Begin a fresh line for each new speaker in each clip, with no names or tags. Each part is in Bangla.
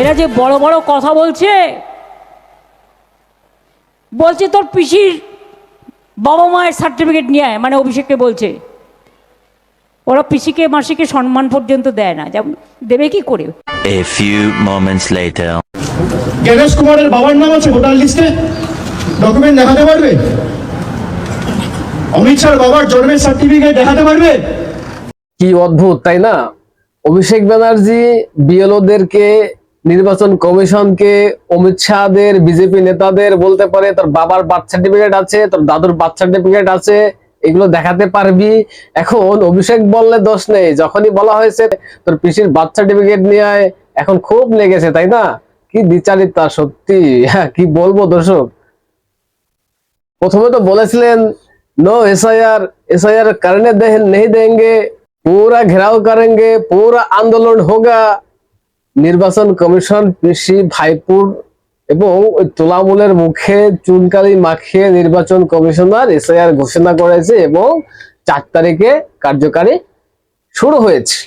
এরা যে বড় বড় কথা বলছে বলছে তোর পিসির বাবা মায়ের সার্টিফিকেট নিয়ে আয় মানে অভিষেককে বলছে। ওরা পিসিকে মাসিকে সম্মান পর্যন্ত দেয় না যেমন দেবে কি করে?
A few moments later.
Ganesh কুমারের বাবার নাম আছে ভোটার লিস্টে। ডকুমেন্ট দেখাতে পারবে? অমিত শাহর বাবার জন্মের সার্টিফিকেট দেখাতে পারবে?
কি অদ্ভুত তাই না? অভিষেক ব্যানার্জি বিএলওদেরকে নির্বাচন কমিশনকে অমিত শাহের বিজেপি নেতাদের বলতে পারে, তোর বাবার বার্থ সার্টিফিকেট আছে, তোর দাদুর বার্থ সার্টিফিকেট আছে, এগুলো দেখাতে পারবি। এখন অভিষেক বললে দোষ নেই, যখনই বলা হয়েছে তোর পিসির বার্থ সার্টিফিকেট নিয়ে এখন খুব লেগেছে, তাই না? কি বিচারিতা সত্যি? হ্যাঁ কি বলব দর্শক? প্রথমে তো বলেছিলেন, নো এসআইআর এসআইআর কারণে নেই দেঙ্গে, পুরা ঘেরাও করেন পুরা আন্দোলন হোগা। নির্বাচন কমিশন, কৃষি, ভাইপুর এবং তোলামূলের মুখে চুনকালি মাখিয়ে নির্বাচন কমিশনার এসআইআর ঘোষণা করেছে এবং চার তারিখে কার্যকারী শুরু হয়েছে।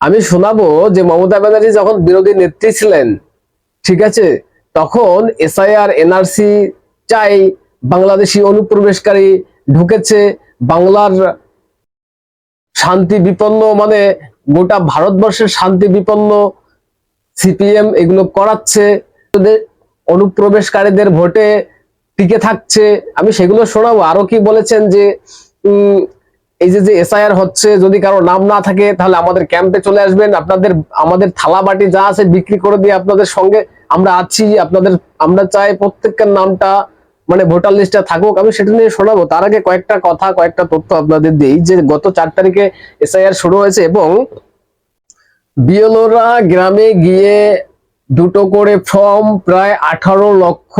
আমি শোনাবো যে মমতা ব্যানার্জি যখন বিরোধী নেত্রী ছিলেন, ঠিক আছে, তখন এসআইআর, এনআরসি চাই বাংলাদেশি অনুপ্রবেশকারী ঢুকেছে, বাংলার শান্তি বিপন্ন মানে গোটা ভারতবর্ষের শান্তি বিপন্ন সিপিএম এগুলো করাচ্ছে অনুপ্রবেশকারীদের ভোটে টিকে থাকছে। আমি সেগুলো শোনাবো। আরও কি বলেছেন যে এই যে যে এসআইআর হচ্ছে, যদি কারও নাম না থাকে, তাহলে আমাদের ক্যাম্পে চলে আসবেন। আপনাদের, আমাদের থালা বাটি যা আছে বিক্রি করে দিয়ে আপনাদের সঙ্গে আমরা আছি। আপনাদের, আমরা চাই প্রত্যেকের নামটা মানে ভোটার লিস্টে থাকুক, আমি সেটা নিয়ে শোনাবো। তার আগে কয়েকটা কথা, কয়েকটা তথ্য আপনাদের দিই যে গত চার তারিখে এসআইআর শুরু হয়েছে এবং বিএলওরা গ্রামে গিয়ে দুটো করে ফর্ম প্রায় আঠারো লক্ষ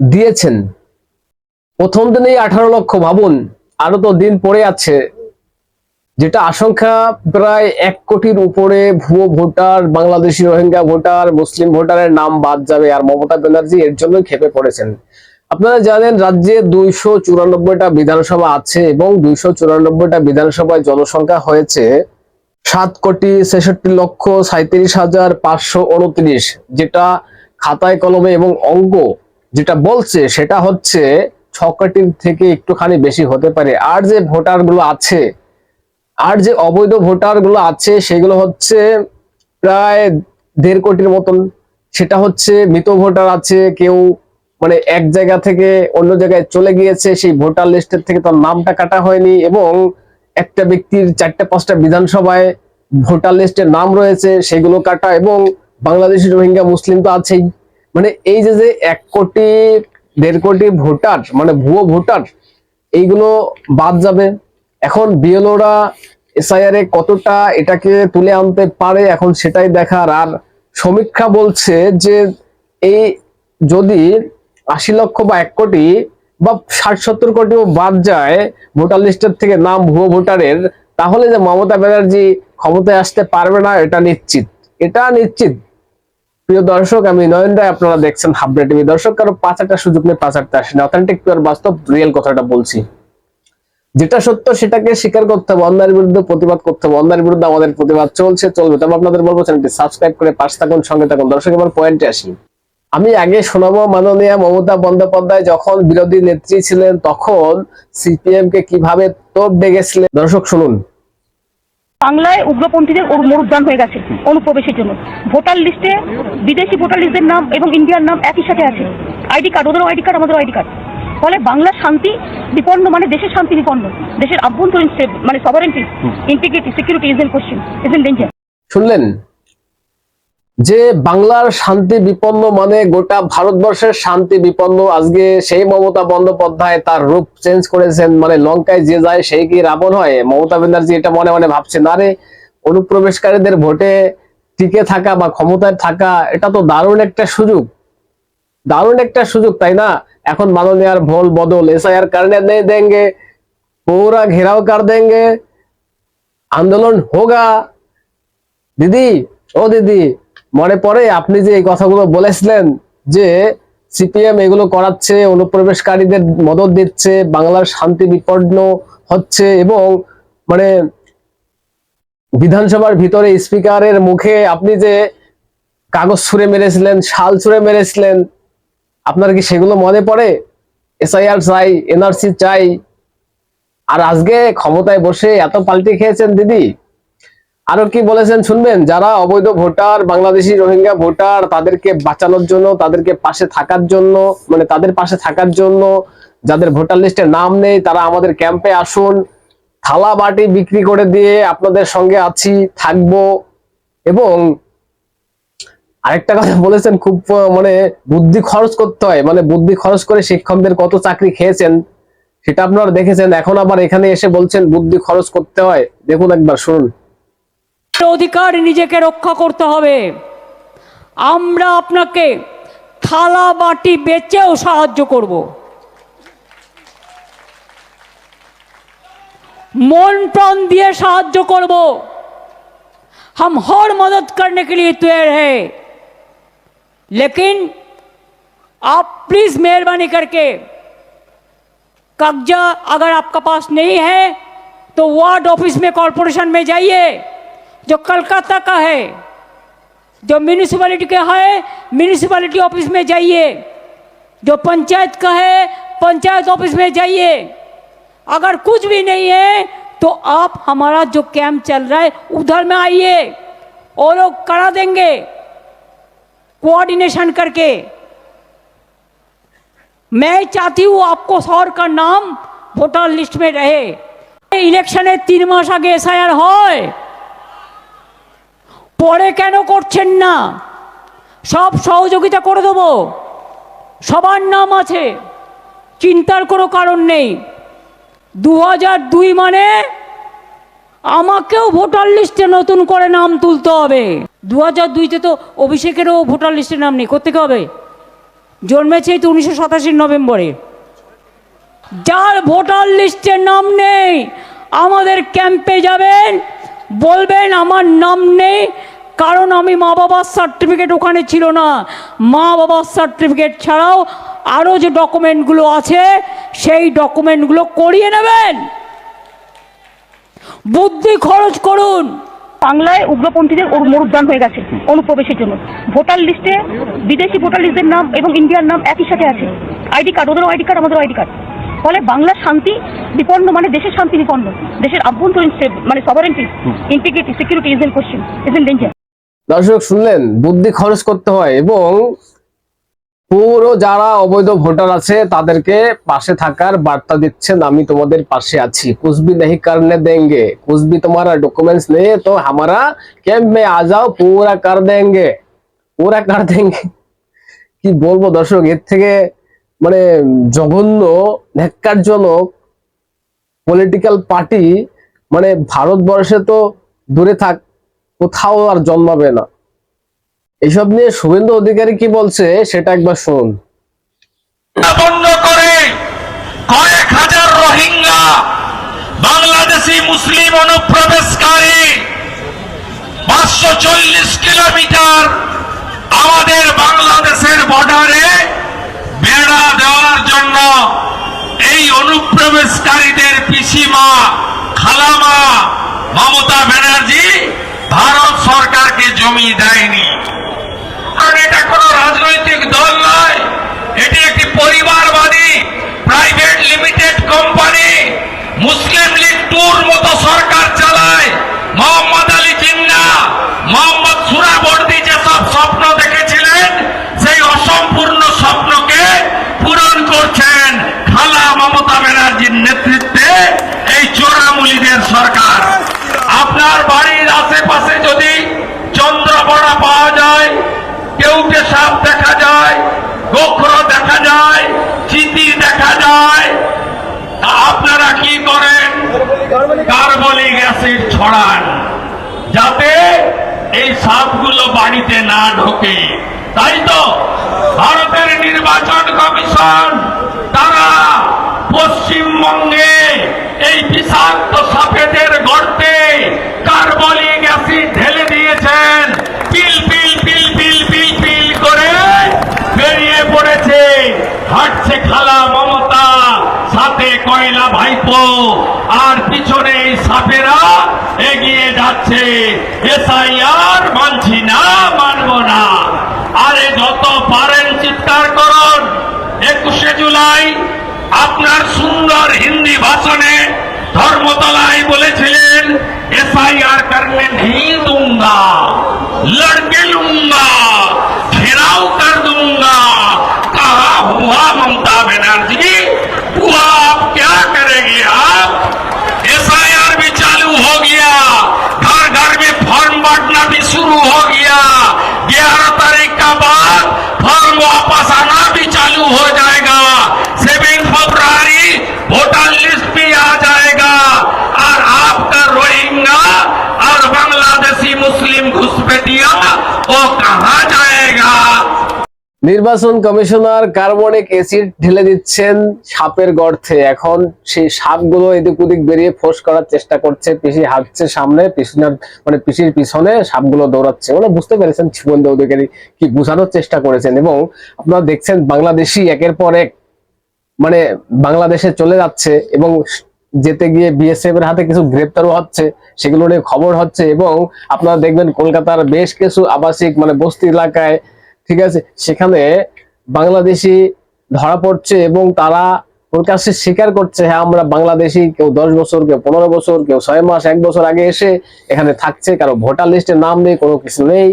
দিয়েছেন। প্রথম দিনেই আঠারো লক্ষ, ভাবুন, আরও তো দিন পড়ে আছে। যেটা আশঙ্কা প্রায় এক কোটির উপরে ভুয়ো ভোটার, বাংলাদেশি রোহিঙ্গা ভোটার, মুসলিম ভোটারের নাম বাদ যাবে, আর মমতা ব্যানার্জি এর জন্য খেপে পড়েছেন। আপনারা জানেন রাজ্যে দুইশো চুরানব্বইটা বিধানসভা আছে এবং দুইশো চুরানব্বইটা বিধানসভায় জনসংখ্যা হয়েছে সাত কোটি ছেষট্টি লক্ষ সাঁত্রিশ হাজার পাঁচশো উনত্রিশ, যেটা খাতায় কলমে এবং অঙ্ক যেটা বলছে সেটা হচ্ছে ছ কোটির থেকে একটুখানি বেশি হতে পারে। আর যে ভোটারগুলো আছে, আর যে অবৈধ ভোটারগুলো আছে, সেগুলো হচ্ছে প্রায় দেড় কোটির মতন। সেটা হচ্ছে মৃত ভোটার আছে, কেউ মানে এক জায়গা থেকে অন্য জায়গায় চলে গিয়েছে, সেই ভোটার লিস্টের থেকে তার নামটা কাটা হয়নি এবং একটা ব্যক্তির চারটা পাঁচটা বিধানসভায় ভোটার লিস্টের নাম রয়েছে, সেগুলো কাটা এবং বাংলাদেশি রোহিঙ্গা মুসলিম তো আছেই। মানে এই যে যে এক কোটি, দেড় কোটি ভোটার মানে ভুয়ো ভোটার, এইগুলো বাদ যাবে। এখন বিএলওরা এসআইআর এ কতটা এটাকে তুলে আনতে পারে, এখন সেটাই দেখার। আর সমীক্ষা বলছে যে এই যদি আশি লক্ষ বা এক কোটি বা ষাট, সত্তর কোটিও বাদ যায় ভোটার লিস্টের থেকে নাম ভুয়ো ভোটারের, তাহলে যে মমতা ব্যানার্জি ক্ষমতায় আসতে পারবে না, এটা নিশ্চিত। এটা নিশ্চিত। প্রিয় দর্শক, আমি নয়ন রায়, আপনারা দেখছেন হাবড়া টিভি। দর্শক, কারও পাঁচ একটা সুযোগ নিয়ে পাঁচ একটা আসেন। অথেন্টিক পিওর বাস্তব রিয়েল কথাটা বলছি। যেটা সত্য, সেটাকে স্বীকার করতে হবে। অন্যায়ের বিরুদ্ধে প্রতিবাদ করতে হবে। অন্যায়ের বিরুদ্ধে আমাদের প্রতিবাদ চলছে, চলবে। তবে আপনাদের বলব, চ্যানেলটি সাবস্ক্রাইব করে পাশে থাকুন, সঙ্গে থাকুন। দর্শক, এবার পয়েন্টে আসি। আমি আগে শোনাবো মাননীয় মমতা বন্দ্যোপাধ্যায় যখন বিরোধী নেত্রী ছিলেন তখন সিপিএম কে কীভাবে তোপ ডেকেছিলেন দর্শক শুনুন।
বাংলায় উগ্রপন্থীদের মরুদ্যান হয়ে গেছে অনুপ্রবেশের জন্য। ভোটার লিস্টে বিদেশি ভোটার লিস্টের নাম এবং ইন্ডিয়ার নাম একই সাথে আছে। আইডি কার্ড ওদেরও আইডি কার্ড আমাদের আইডি কার্ড। ফলে বাংলার শান্তি বিপন্ন মানে দেশের শান্তি বিপন্ন। দেশের আভ্যন্তরীণ মানে sovereignty integrity security is in question is in danger
শুনলেন? যে বাংলার শান্তি বিপন্ন মানে গোটা ভারতবর্ষের শান্তি বিপন্ন। আজকে সেই মমতা বন্দ্যোপাধ্যায় তার রূপ চেঞ্জ করেছেন মানে লঙ্কায় যে যায় সেই কি রাবণ হয়? মমতা ব্যানার্জি এটা মনে মনে ভাবছেন, আরে, অনুপ্রবেশকারীদের ভোটে টিকে থাকা বা ক্ষমতায় থাকা, এটা তো দারুণ একটা সুযোগ। দারুণ একটা সুযোগ, তাই না? এখন মাননীয় ভোল বদল, এসআইআর কারণে নেই দেঙ্গে? পৌরা ঘেরাও কার দেঙ্গে? আন্দোলন হোগা। দিদি, ও দিদি মনে পড়ে আপনি যে এই কথাগুলো বলেছিলেন যে সিপিএম এগুলো করাচ্ছে, অনুপ্রবেশকারীদের মদত দিচ্ছে, বাংলার শান্তি বিপন্ন হচ্ছে এবং মানে বিধানসভার ভিতরে স্পিকারের মুখে আপনি যে কাগজ ছুঁড়ে মেরেছিলেন, শাল ছুঁড়ে মেরেছিলেন, আপনার কি সেগুলো মনে পড়ে? এসআইআর চাই, এনআরসি চাই, আর আজকে ক্ষমতায় বসে এত পাল্টি খেয়েছেন দিদি? আরও কি বলেছেন শুনবেন? যারা অবৈধ ভোটার, বাংলাদেশি রোহিঙ্গা ভোটার, তাদেরকে বাঁচানোর জন্য, তাদেরকে পাশে থাকার জন্য মানে তাদের পাশে থাকার জন্য, যাদের ভোটার লিস্টে নাম নেই, তারা আমাদের ক্যাম্পে আসুন, থালা বাটি বিক্রি করে দিয়ে আপনাদের সঙ্গে আছি, থাকব। এবং আরেকটা কথা বলেছেন, খুব মানে বুদ্ধি খরচ করতে হয়। মানে বুদ্ধি খরচ করে শিক্ষকদের কত চাকরি খেয়েছেন, সেটা আপনারা দেখেছেন। এখন আবার এখানে এসে বলছেন, বুদ্ধি খরচ করতে হয়। দেখুন একবার, শুনুন।
অধিকার নিজেকে রক্ষা করতে হবে আমরা আপনাকে থালা বাটি বেচেও সাহায্য করব মন প্রাণ দিয়ে সাহায্য করব हम हर मदद करने के लिए तैयार है लेकिन आप प्लीज मेहरबानी करके कब्जा अगर आपका पास नहीं है तो वार्ड ऑफिस में कॉरपोरेशन में जाइए जो कलकत्ता का है, जो म्यूनिसपैलिटी का है म्यूनिसपैलिटी ऑफ़िस में जाइए। जो पंचायत का है, पंचायत ऑफ़िस में जाइए। अगर कुछ भी नहीं है तो आप हमारा जो कैंप चल रहा है, उधर में आइए। और लोग करा देंगे। कोऑर्डिनेशन करके। मैं चाहती हूँ आपको सौर का नाम वोटर लिस्ट में रहे। इलेक्शन है, तीन मास आगे एस आई आर পরে কেন করছেন না? সব সহযোগিতা করে দেবো। সবার নাম আছে, চিন্তার কোনো কারণ নেই। দু দুই মানে আমাকেও ভোটার লিস্টে নতুন করে নাম তুলতে হবে। দু হাজার দুইতে তো অভিষেকেরও ভোটার লিস্টে নাম নেই কোথেকে হবে? জন্মেছে তো উনিশশো সাতাশির নভেম্বরে। যার ভোটার লিস্টে নাম নেই, আমাদের ক্যাম্পে যাবেন, বলবেন আমার নাম নেই কারণ আমি মা বাবার সার্টিফিকেট ওখানে ছিল না। মা বাবার সার্টিফিকেট ছাড়াও আরও যে ডকুমেন্টগুলো আছে, সেই ডকুমেন্টগুলো করিয়ে নেবেন। বুদ্ধি খরচ করুন।
বাংলায় উগ্রপন্থীদের মরুদ্যান হয়ে গেছে অনুপ্রবেশের জন্য। ভোটার লিস্টে বিদেশি ভোটার লিস্টের নাম এবং ইন্ডিয়ার নাম একই সাথে আছে। আইডি কার্ড, ওদেরও আইডি কার্ড, আমাদেরও আইডি কার্ড। ফলে বাংলার শান্তি বিপন্ন মানে দেশের শান্তি বিপন্ন। দেশের আভ্যন্তরীণ মানে sovereignty integrity security is in question is in danger
দর্শক শুনলেন বুদ্ধি খরচ করতে হয় এবং পুরো যারা অবৈধ ভোটার আছে তাদেরকে পাশে থাকার বার্তা দিচ্ছেন আমি তোমাদের পাশে আছি कुछ भी नहीं करने देंगे कुछ भी तुम्हारा डॉक्यूमेंट्स नहीं है तो हमारा कैंप में आ जाओ पूरा कर देंगे पूरा कर देंगे কি বলবো দর্শক এর থেকে মানে জঘন্য ন্যাক্কারজনক পলিটিক্যাল পার্টি মানে ভারতবর্ষে তো দূরে থাক কোথাও আর জন্মাবে না। এসব নিয়ে শুভেন্দু অধিকারী কি বলছে, সেটা একবার
রোহিঙ্গা, বাংলাদেশি মুসলিম অনুপ্রবেশকারী, পাঁচশো চল্লিশ কিলোমিটার আমাদের বাংলাদেশের বর্ডারে বেড়া দেওয়ার জন্য এই অনুপ্রবেশকারীদের পিসিমা, খালামা, মমতা ব্যানার্জি ভারত সরকারকে জমি দেয়নি। কারণ এটা কোনো রাজনৈতিক দল নয়। এটি একটি পরিবারবাদী, private limited company. Muslim League টুর মতো সরকার চালায়। মোহাম্মদ আলী জিন্না, মোহাম্মদ সুরাবর্দী যেসব স্বপ্ন দেখেছিলেন, সেই অসম্পূর্ণ স্বপ্নকে পূরণ করছেন খালা মমতা ব্যানার্জির নেতৃত্বে এই চোরামুলিদের সরকার। আপনার আশেপাশে যদি চন্দ্রবড়া পাওয়া যায়, কেউকে সাপ দেখা যায়, গোখর দেখা যায় চিতি দেখা যায়, তা আপনারা কি করেন? কার্বলিক অ্যাসিড ছড়ান, যাতে এই সাপগুলো বাড়িতে না ঢোকে। তাই তো? ভারতের নির্বাচন কমিশন, তারা পশ্চিমবঙ্গে এই বিষাক্ত সাপেদের গর্তে শালা মমতা, সাথে কয়লা ভাইপো, আর পিছনে এই সাপেরা এগিয়ে যাচ্ছে। এসআইআর মানছি না, মানব না। আরে যত পারেন চিৎকার করুন। একুশে জুলাই আপনার সুন্দর হিন্দি ভাষণে ধর্মতলায় বলেছিলেন, এসআইআর কারণে নেই দুঙ্গা লড়কে লুঙ্গা। हुआ ममता बनर्जी हुआ आप क्या करेंगे आप एसआईआर भी चालू हो गया घर घर में फॉर्म बांटना भी शुरू हो गया, ग्यारह तारीख का बाद फॉर्म वापस आना भी चालू हो जाएगा
নির্বাচন কমিশনার কার্বনিক অ্যাসিড ঢেলে দিচ্ছেন সাপের গর্তে। এখন সেই সাপগুলো এদিক ওদিক বেরিয়ে ফোঁস করার চেষ্টা করছে। পিসি হাঁটছে সামনে পিছনের মানে পিসির পিছনে সাপগুলো দৌড়াচ্ছে। ওরা বুঝতে পেরেছেন জীবন অধিকারী কি বোঝানোর চেষ্টা করেছেন এবং আপনারা দেখছেন বাংলাদেশি একের পর এক মানে বাংলাদেশে চলে যাচ্ছে এবং যেতে গিয়ে বিএসএফ এর হাতে কিছু গ্রেপ্তারও হচ্ছে, সেগুলো নিয়ে খবর হচ্ছে এবং আপনারা দেখবেন কলকাতার বেশ কিছু আবাসিক মানে বস্তি এলাকায় ঠিক আছে? সেখানে বাংলাদেশি ধরা পড়ছে এবং তারা প্রকাশ্যে স্বীকার করছে হ্যাঁ আমরা বাংলাদেশি, কেউ দশ বছর, কেউ পনেরো বছর, কেউ ছয় মাস, এক বছর আগে এসে এখানে থাকছে, কারও ভোটার লিস্টে নাম নেই, কোনো কিছু নেই।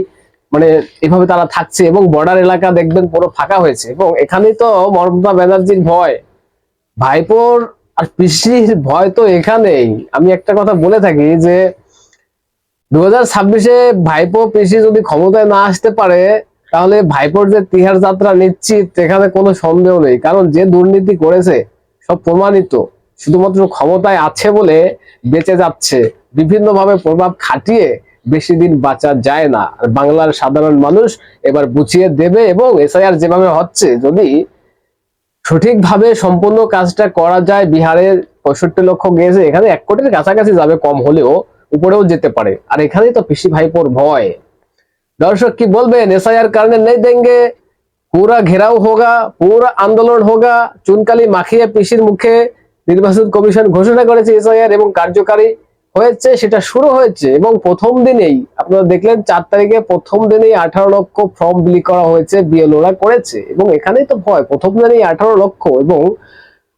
মানে এভাবে তারা থাকছে এবং বর্ডার এলাকা দেখবেন পুরো ফাঁকা হয়েছে এবং এখানেই তো মমতা ব্যানার্জির ভয়। ভাইপোর আর পিসির ভয় তো এখানেই। আমি একটা কথা বলে থাকি যে দু হাজার ছাব্বিশে ভাইপো, পিসি যদি ক্ষমতায় না আসতে পারে তাহলে ভাইপোর যে তিহার যাত্রা নিশ্চিত, এখানে কোনো সন্দেহ নেই। কারণ যে দুর্নীতি করেছে, সব প্রমাণিত। শুধুমাত্র ক্ষমতায় আছে বলে বেঁচে যাচ্ছে। বিভিন্নভাবে প্রভাব খাটিয়ে বেশি দিন বাঁচা যায় না। আর বাংলার সাধারণ মানুষ এবার বুঝিয়ে দেবে এবং এসআইআর যেভাবে হচ্ছে, যদি সঠিকভাবে সম্পূর্ণ কাজটা করা যায় বিহারের পঁয়ষট্টি লক্ষ গিয়েছে এখানে এক কোটির কাছাকাছি যাবে কম হলেও, উপরেও যেতে পারে। আর এখানেই তো পিসি ভাইপোর ভয়। दर्शक की बोलबेन एसआईआर करने नहीं देंगे पूरा घेराव होगा पूरा आंदोलन होगा চুনকালি মাখিয়ে পিসির মুখে নির্বাচন কমিশন ঘোষণা করেছে এসআইআর এবং কার্যকারী হয়েছে সেটা শুরু হয়েছে এবং প্রথম দিনেই আপনারা দেখলেন চার তারিখে প্রথম দিনেই আঠারো লক্ষ ফর্ম বিলি করা হয়েছে বিএলওরা করেছে এবং এখানেই তো ভয় প্রথম দিনেই আঠারো লক্ষ এবং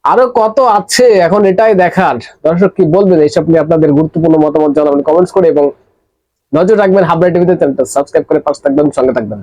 আরো কত আছে এখন এটাই দেখার দর্শক কি বলবেন এইসব নিয়ে আপনাদের গুরুত্বপূর্ণ মতামত জানাবেন কমেন্টস করে এবং নজর রাখবেন হাবরা টিভিতে চ্যানেলটা সাবস্ক্রাইব করে পাশে থাকবেন সঙ্গে থাকবেন।